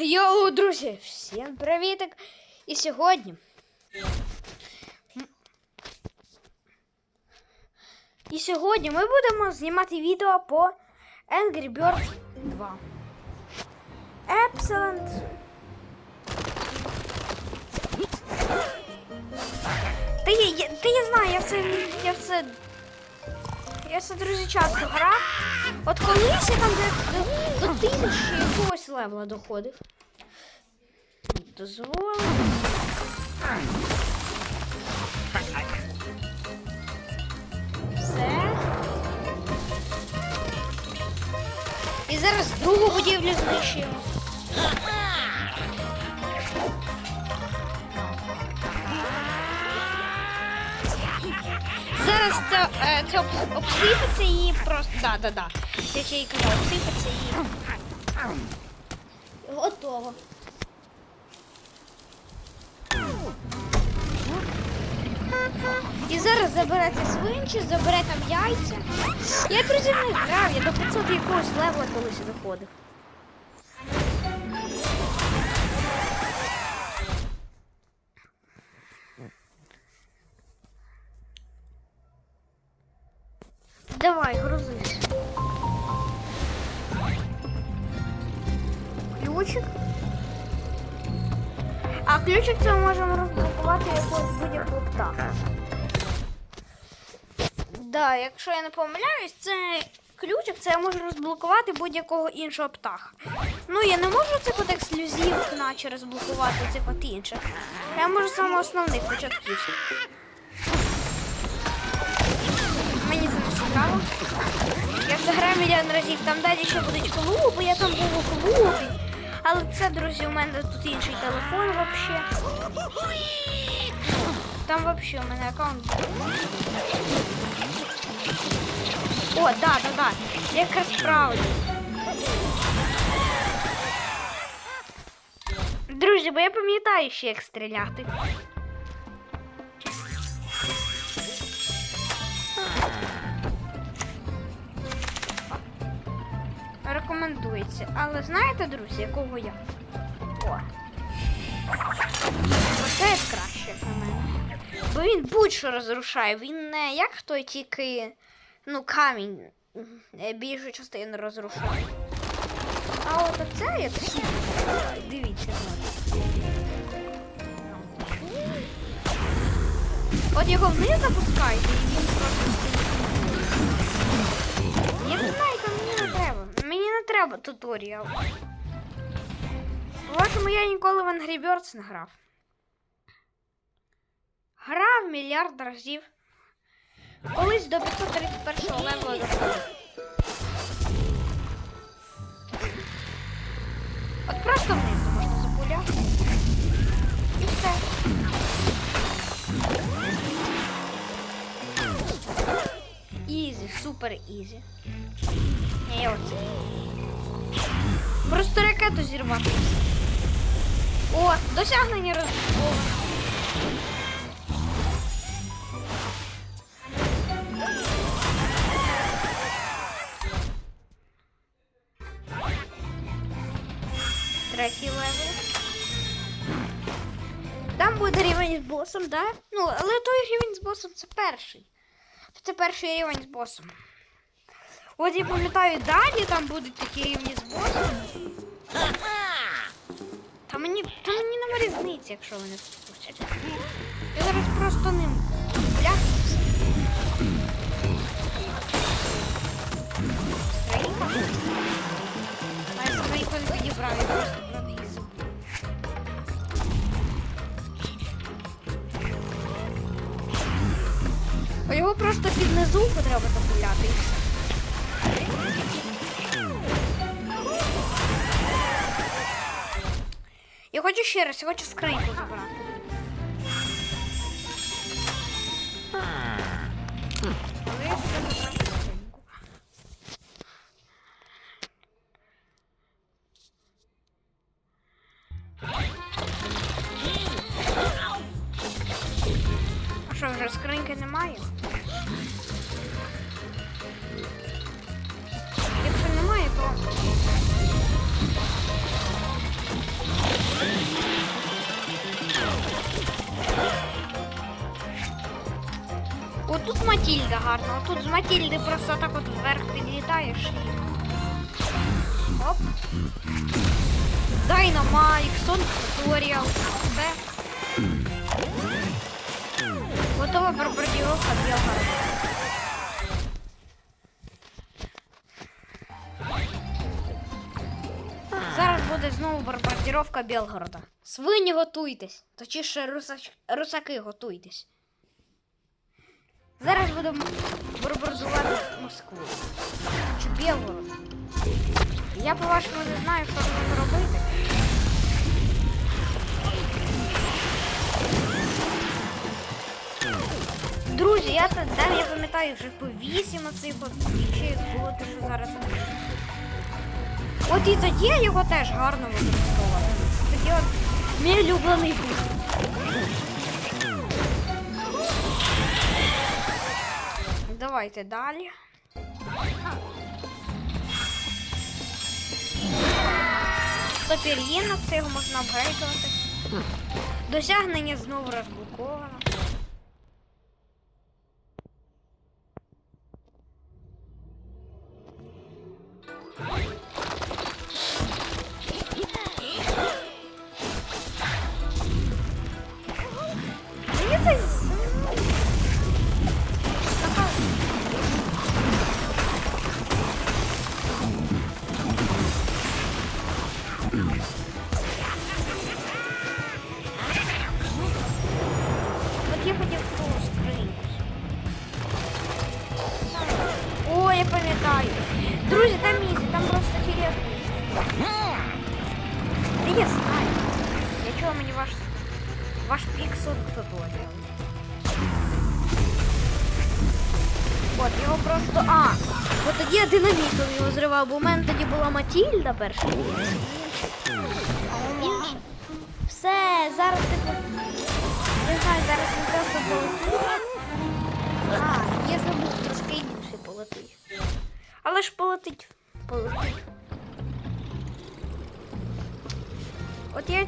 Йоу, друзі, всім привітик! І сьогодні. І сьогодні ми будемо знімати відео по Angry Birds 2. Excellent. Та я, я, та я знаю, я в це, я в це, я в це дуже часто грав. От колись я там до, до, до тисячі якогось Левела доходив. Дозволив. Все. І зараз другу будівлю знищуємо. Зараз це, це обсипеться і просто. Да, да, да. Як я і казав, обсипеться і. Готово. І зараз заберете свинчі, забере там яйця. Я друзі не грав, я до 500 якогось левела колись виходив. Да, якщо я не помиляюсь, це ключик це я можу розблокувати будь-якого іншого птаха. Ну, я не можу цих от ексклюзивних наче розблокувати цих от інших. Я можу саме основних початківців. Мені це не цікаво. Я вже граю мільйон разів, там далі ще будуть клуби, я там був у клубі. Але це, друзі, у мене тут інший телефон вообще. Там вообще у мене аккаунт. О, да, да, да. Якраз правильно. Друзі, бо я пам'ятаю ще як стріляти. Рекомендується. Але знаєте, друзі, якого я? О. Оце краще на мене. Бо він будь-що розрушає. Він не як той тільки ну, камінь е, більшу частину розрушає. А от оце як всі. Дивіться. От його вниз запускаєте і він просто. Я не знаю, то мені не треба. Мені не треба туторіал. По-вашому, я ніколи в Angry Birds не грав. Грав мільярд разів. Колись до 531 левела доходив. От просто вниз можна запуляти. І все. Ізі, супер ізі. Ні, оце. Просто ракету зірвати. О, досягнення розблоковано. Босом, да? Ну, але той рівень з босом це перший. Це перший рівень з босом. От я пам'ятаю, далі там будуть такі рівні з босом. Та мені, та мені нема різниці, якщо вони спустять. Я зараз просто ним бляхнуся. Скринька. А я скриньку не підібрав, Його просто під низуху треба запуляти. Я хочу ще раз, я хочу скриньку гарно. Тут з Матільди просто так от вверх підлітаєш і. Оп. Дайнамайк, Сон Туторіал. Все. Готова бомбардировка Белгорода. Зараз буде знову бомбардировка Белгорода. Свині готуйтесь. Точніше, русач... русаки готуйтесь. Зараз будемо бомбардувати Москву. Чи Белгород. Я по-вашому не знаю, що будемо робити. Друзі, я тут там, я пам'ятаю, вже по 8 оцих от було те, що зараз. От і тоді я його теж гарно використовувала. Тоді от мій улюблений був. Давайте далі. Стопір'їна, це його можна апгрейдувати. Досягнення знову розблоковано. Матільда перша. Все, зараз типу. Не знаю, зараз не просто полетить. А, я забув трошки інше полетить. Але ж полетить. Полетить. От я.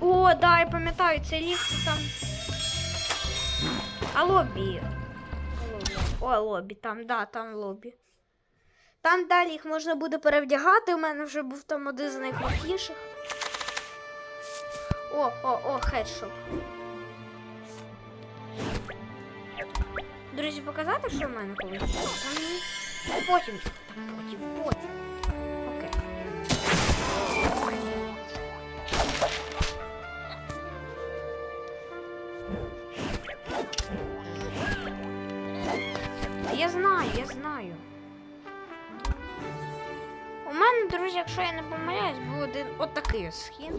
О, да, я пам'ятаю, це ліфт там. А лобі. О, лобі, там, да, там лобі. Там далі їх можна буде перевдягати. У мене вже був там один з найкрутіших. О, о, о, хедшоп. Друзі, показати, що в мене колись. Потім. Потім, потім. У мене, друзі, якщо я не помиляюсь, був один отакий ось схід.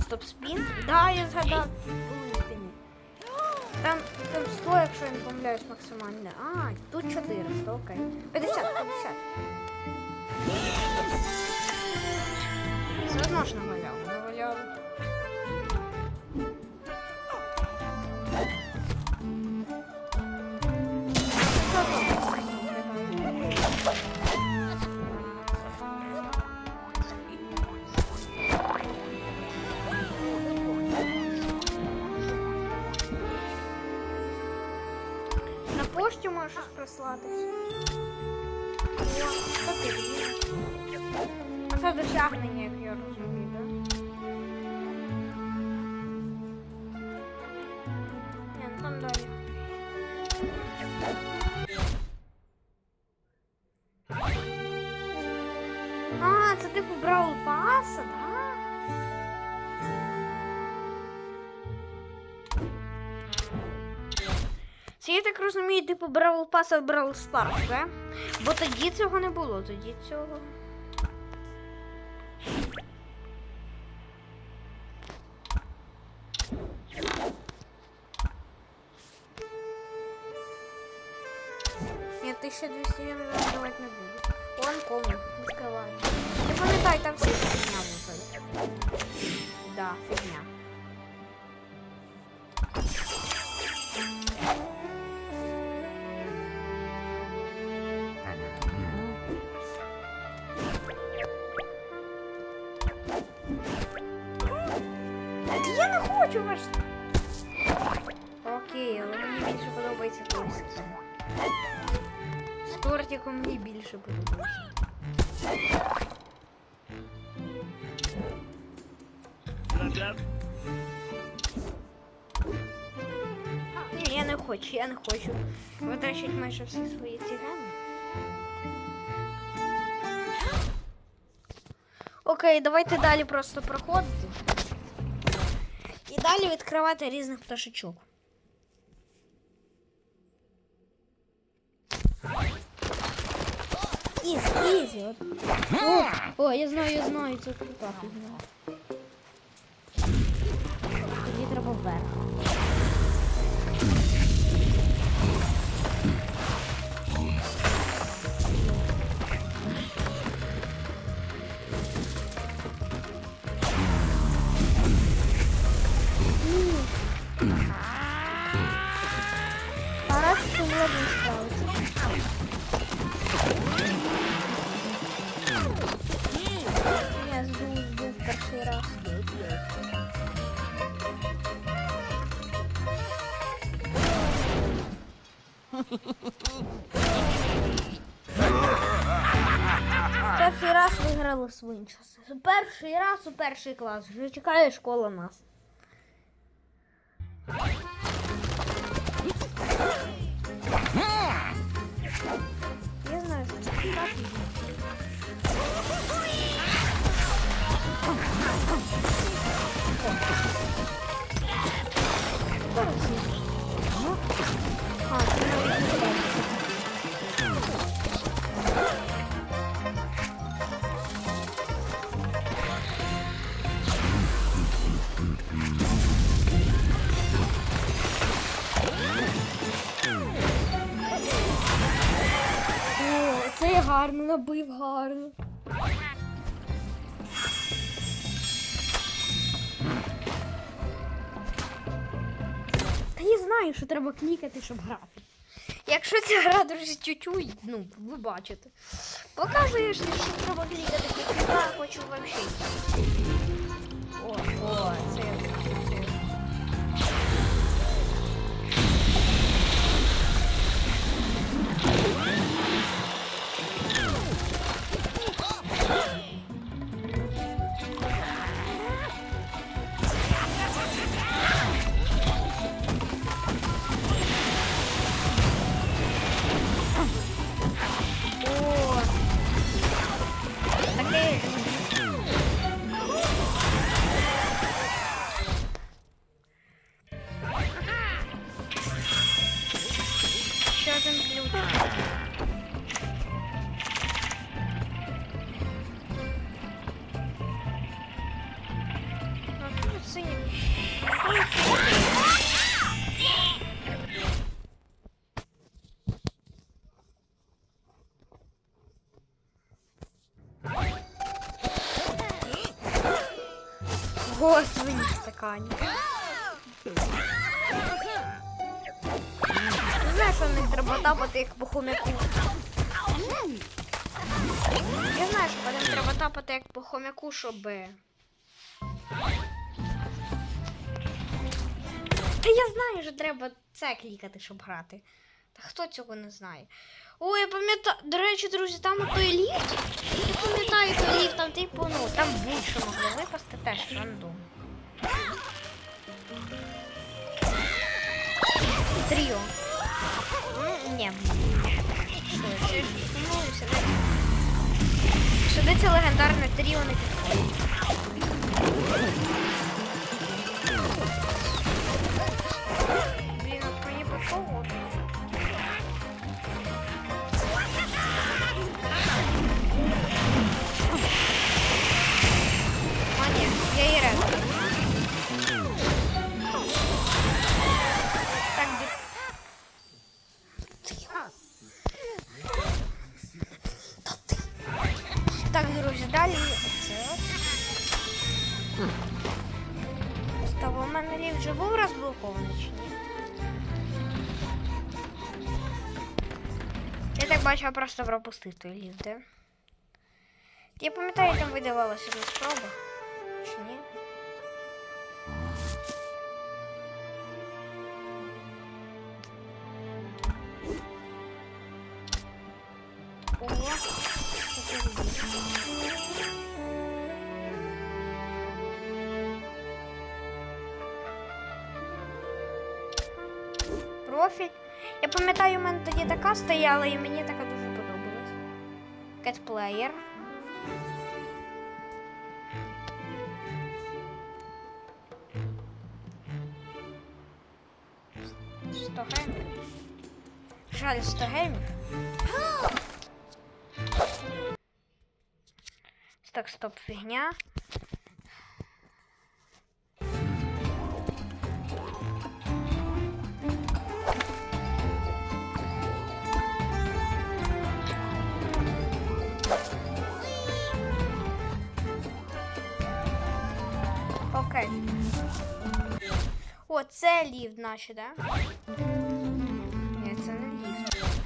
Стоп спін? Да, я згадав. Там, там 100, якщо я не помиляюсь, максимальне. А, тут 400, окей. 50, 50. Все одно ж наваляв, наваляв. Це досягнення, як я розумію, так? Ні, ну там далі. А, це типу Браул Паса, так? Це я так розумію, типу Бравл Паса в Бравл Старс, да? Бо тоді цього не було, тоді цього. 1200 наверное, давать не буду. З тортиком мені більше подобається. Ні, я не хочу, я не хочу. Витрачать майже всі свої ці геми. Окей, давайте далі просто проходити. І далі відкривати різних пташечок. Ізі. От. О, я знаю, я знаю, це крута фігня. Тоді треба вверх. Перший раз виграли свинчас. Перший раз у перший клас. Вже чекає школа нас. Я знаю, що це так. А, гарно, набив гарно. Та я знаю, що треба клікати, щоб грати. Якщо ця гра, друзі, тютю, ну, ви бачите. Показуєш, що треба клікати, я хочу взагалі. О, о, це хомяку. Я знаю, що по ним треба тапати як по хомяку, щоб. Та я знаю, що треба це клікати, щоб грати. Та хто цього не знає? Ой, я пам'ятаю, до речі, друзі, там той ліфт. Я пам'ятаю той ліфт, там типу, ну, там будь-що могло випасти теж рандом. Тріо. Ні. Ну, сюди. Це легендарне тріо не підходить. Блін, от мені по далі це. Того в мене лів вже був розблокований чи ні? Я так бачу, я просто пропустив той лів, де? Я пам'ятаю, там видавалася одна спроба. Чи ні? тоді така стояла, і мені така дуже подобалась. Кетплеєр. Сто гемів. Жаль, 100 гемів. Так, стоп, фігня. Це ліфт наші, да? Ні, це не ліфт.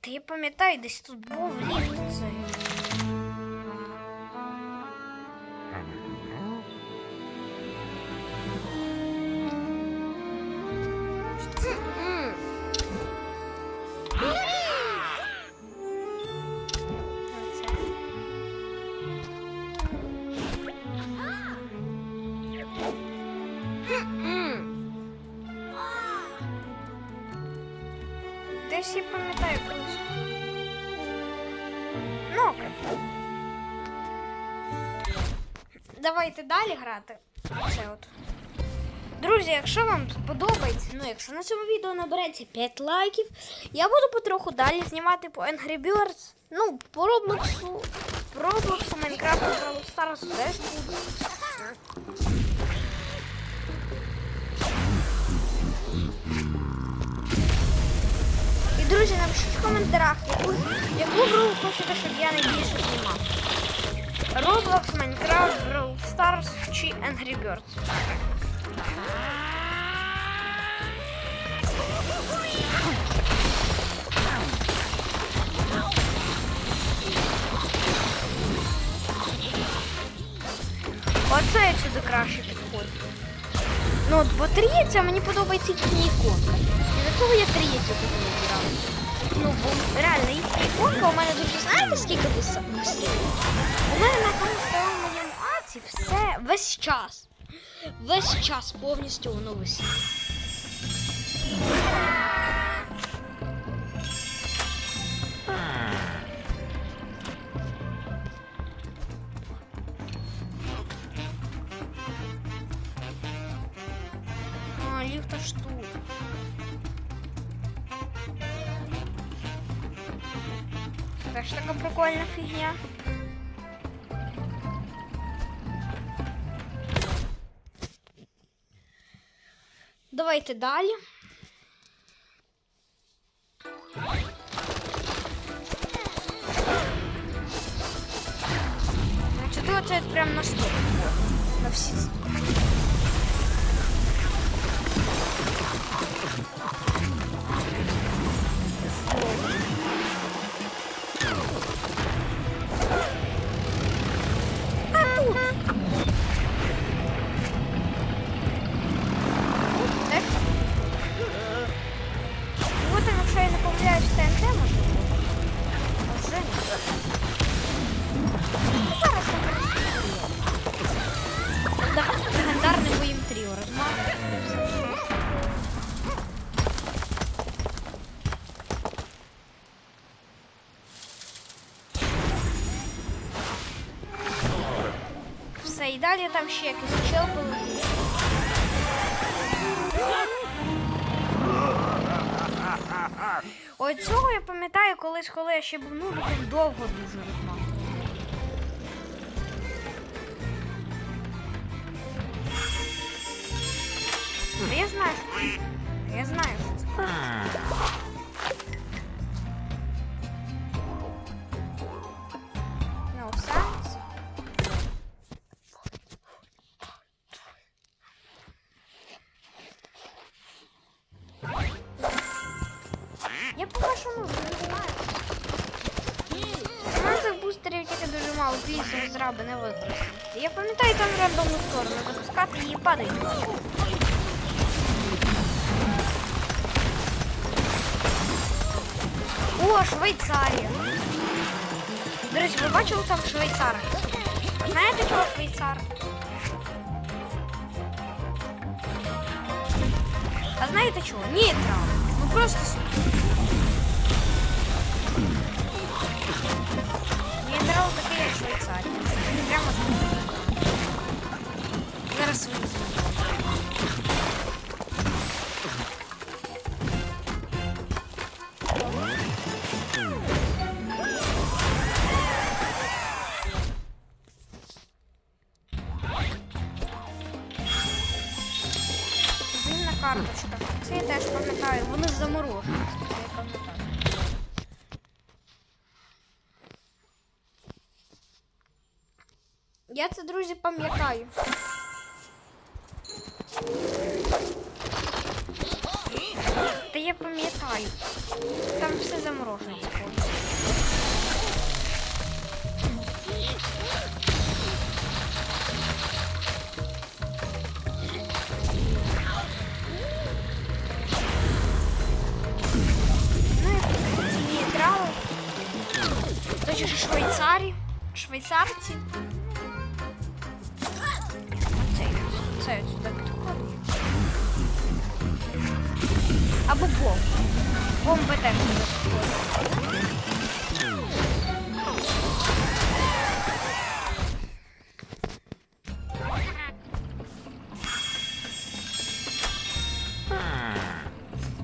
Ти пам'ятай, десь тут був ліфт. Це... Я пам'ятаю колись. Ну, окей. Давайте далі грати. Це от. Друзі, якщо вам подобається, ну якщо на цьому відео набереться 5 лайків, я буду потроху далі знімати по Angry Birds, ну, по Роблоксу, по Роблоксу, Майнкрафту, Brawl Stars теж друзі, напишіть в коментарях, яку, яку гру ви хочете, щоб я найбільше знімав. Roblox, Minecraft, Brawl Stars чи Angry Birds. Оце я сюди краще підходить. Ну, от, бо трієця мені подобається їхня іконка. І за цього я трієцю тут не. Ну, бо реально іконка у мене дуже знаєте, скільки висить? У мене на моєму аці все весь час. Весь час повністю воно висить. Теж така прикольна фігня. Давайте далі. Там ще якийсь чел був. Цього я пам'ятаю колись, коли я ще був ну, там довго дуже розмахував. Я знаю, що. Я знаю, що це. Я пам'ятаю. Та я пам'ятаю. Там все повністю. Ну, швейцарі. Швейцарці. Теж.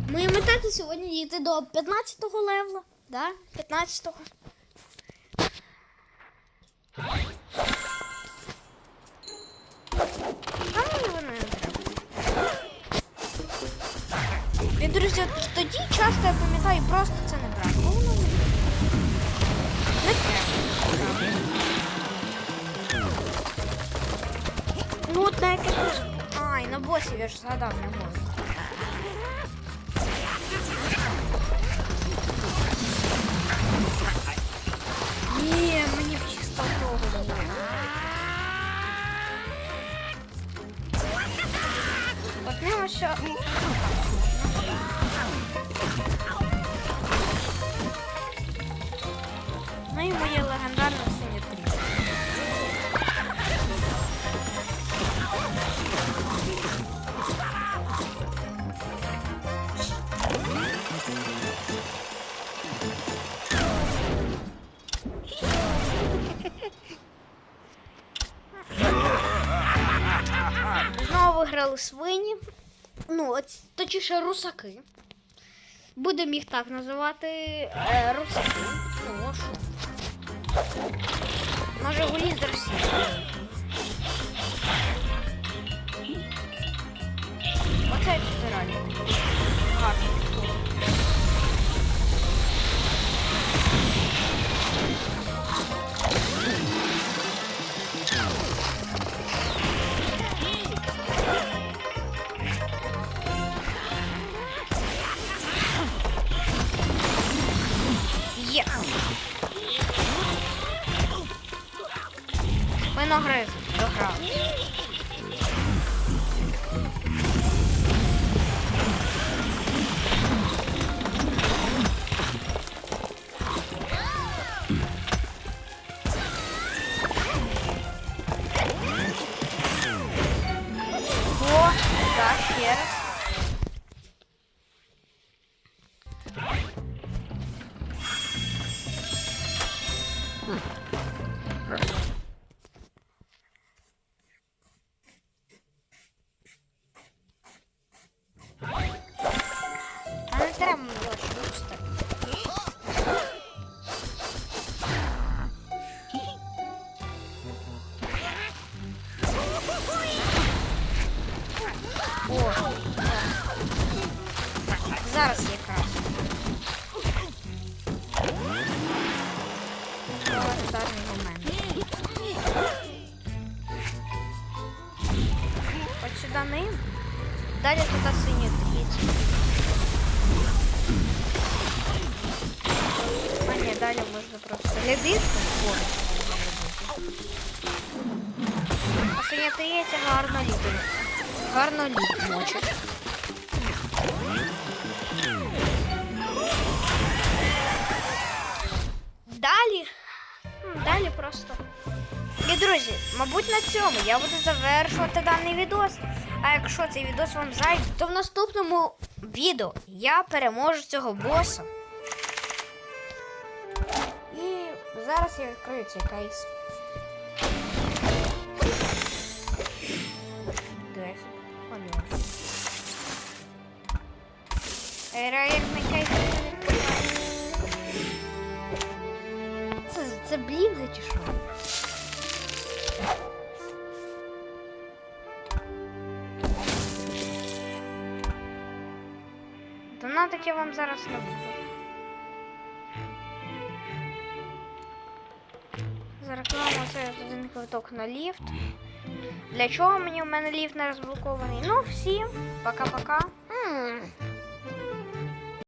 Моя мета сьогодні дійти до 15-го левела. Да? 15-го. друзі, от тоді часто я пам'ятаю просто це не брати. Бо воно не, не треба. Ну от на якихось... Ай, на босів я ж згадав не можу. Ні, мені б чисто того було. От нема що. моє легендарне синє тріс. Знову виграли свині. Ну, от, точніше, русаки. Будемо їх так називати е, русаки. Ну, що? Може, гулі з Росії. Оце реально. Гарно. Єс! Ми нагриз дограли. О, зараз якраз. Елементарний момент. От сюди ним. Далі туди синю тріць. А ні, далі можна просто ледишку. А синя тріється гарно ліпить гарно лід мочить. Далі. Далі просто. І, друзі, мабуть, на цьому я буду завершувати даний відос. А якщо цей відос вам зайде, то в наступному відео я переможу цього боса. І зараз я відкрию цей кейс. Кейс не відкриває. Це, це блінги чи що? Донатик я вам зараз не буду. За рекламу це один квиток на ліфт. Для чого мені у мене ліфт не розблокований? Ну, всім, пока-пока.